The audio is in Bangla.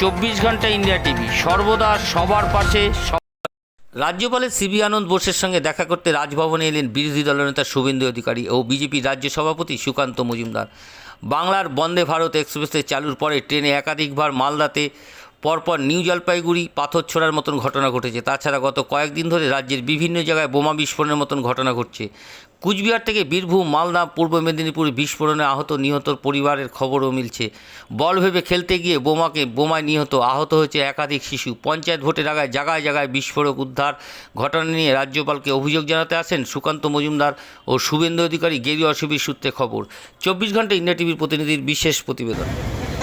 চব্বিশ ঘণ্টা ইন্ডিয়া টিভি। সর্বদা সবার পাশে রাজ্যপালের সিবি আনন্দ বোসের সঙ্গে দেখা করতে রাজভবনে এলেন বিরোধী দলনেতা শুভেন্দু অধিকারী ও বিজেপি রাজ্য সভাপতি সুকান্ত মজুমদার। বাংলার বন্দে ভারত এক্সপ্রেসে চালুর পরে ট্রেনে একাধিকবার মালদাতে পরপর নিউ জলপাইগুড়ি পাথর ছোড়ার মতন ঘটনা ঘটেছে। তাছাড়া গত কয়েকদিন ধরে রাজ্যের বিভিন্ন জায়গায় বোমা বিস্ফোরণের মতন ঘটনা ঘটছে। কুচবিহার থেকে বীরভূম, মালদা, পূর্ব মেদিনীপুর বিস্ফোরণে আহত নিহতর পরিবারের খবরও মিলছে। বল ভেবে খেলতে গিয়ে বোমাকে বোমায় নিহত, আহত হয়েছে একাধিক শিশু। পঞ্চায়েত ভোটের আগায় জায়গায় জায়গায় বিস্ফোরক উদ্ধার ঘটনা নিয়ে রাজ্যপালকে অভিযোগ জানাতে আসেন সুকান্ত মজুমদার ও শুভেন্দু অধিকারী। গেরুয়া শিবির সূত্রে খবর। চব্বিশ ঘণ্টা ইন্ডিয়া টিভির প্রতিনিধির বিশেষ প্রতিবেদন।